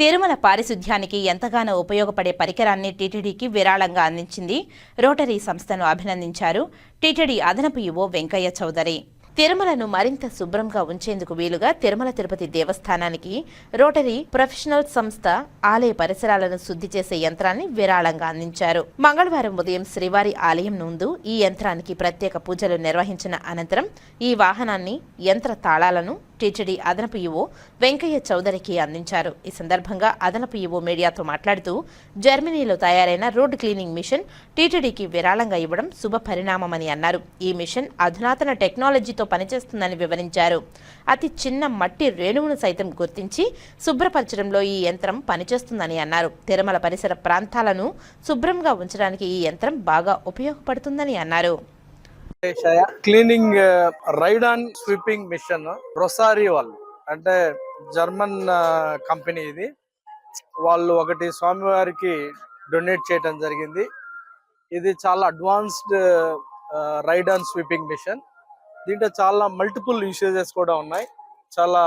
తిరుమల పారిశుధ్యానికి ఎంతగానో ఉపయోగపడే పరికరాన్ని టీటీడీకి విరాళంగా అందించింది రోటరీ సంస్థను అభినందించారు టీటీడీ అదనపు యువో వెంకయ్య చౌదరి. తిరుమలను మరింత శుభ్రంగా ఉంచేందుకు వీలుగా తిరుమల తిరుపతి దేవస్థానానికి రోటరీ ప్రొఫెషనల్ సంస్థ ఆలయ పరిసరాలను శుద్ధి చేసే యంత్రాన్ని విరాళంగా అందించారు. మంగళవారం ఉదయం శ్రీవారి ఆలయం నుందు ఈ యంత్రానికి ప్రత్యేక పూజలు నిర్వహించిన అనంతరం ఈ వాహనాన్ని యంత్ర తాళాలను టీటీడీ అదనపు ఈవో వెంకయ్య చౌదరికి అందించారు. ఈ సందర్భంగా అదనపు ఈవో మీడియాతో మాట్లాడుతూ జర్మనీలో తయారైన రోడ్ క్లీనింగ్ మిషన్ టీటీడీకి విరాళంగా ఇవ్వడం శుభ పరిణామమని అన్నారు. ఈ మిషన్ అధునాతన టెక్నాలజీతో పనిచేస్తుందని వివరించారు. అతి చిన్న మట్టి రేణువును సైతం గుర్తించి శుభ్రపరచడంలో ఈ యంత్రం పనిచేస్తుందని అన్నారు. తిరుమల పరిసర ప్రాంతాలను శుభ్రంగా ఉంచడానికి ఈ యంత్రం బాగా ఉపయోగపడుతుందని అన్నారు. Cleaning ride on sweeping machine రొసారి వాళ్ళు అంటే జర్మన్ కంపెనీ ఇది. వాళ్ళు ఒకటి స్వామివారికి డొనేట్ చేయడం జరిగింది. ఇది చాలా advanced ride on sweeping machine. దీంట్లో చాలా మల్టిపుల్ యూసేజెస్ కూడా ఉన్నాయి. చాలా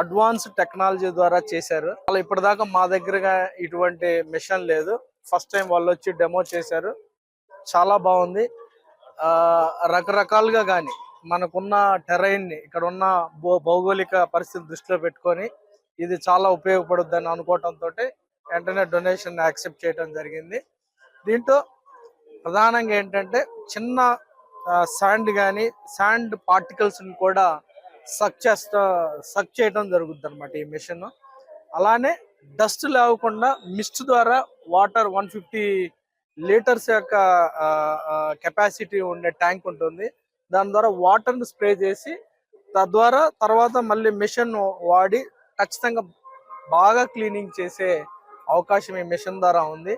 అడ్వాన్స్ టెక్నాలజీ ద్వారా చేశారు. అలా ఇప్పటిదాకా మా దగ్గరగా ఇటువంటి మిషన్ లేదు. ఫస్ట్ టైం వాళ్ళు వచ్చి డెమో చేశారు. చాలా బాగుంది. రకరకాలుగా కానీ మనకున్న టెరైన్ని ఇక్కడ ఉన్న భౌగోళిక పరిస్థితి దృష్టిలో పెట్టుకొని ఇది చాలా ఉపయోగపడుద్దని అనుకోవటంతో వెంటనే డొనేషన్ యాక్సెప్ట్ చేయడం జరిగింది. దీంతో ప్రధానంగా ఏంటంటే చిన్న శాండ్ కానీ శాండ్ పార్టికల్స్ని కూడా సక్ చేస్తా సక్ చేయడం జరుగుద్ది అనమాట ఈ మిషన్. అలానే డస్ట్ లేకుండా మిస్ట్ ద్వారా వాటర్ వన్ ఫిఫ్టీ లీటర్స్ యొక్క కెపాసిటీ ఉండే ట్యాంక్ ఉంటుంది. దాని ద్వారా వాటర్ని స్ప్రే చేసి తద్వారా తర్వాత మళ్ళీ మిషన్ వాడి ఖచ్చితంగా బాగా క్లీనింగ్ చేసే అవకాశం ఈ మిషన్ ద్వారా ఉంది.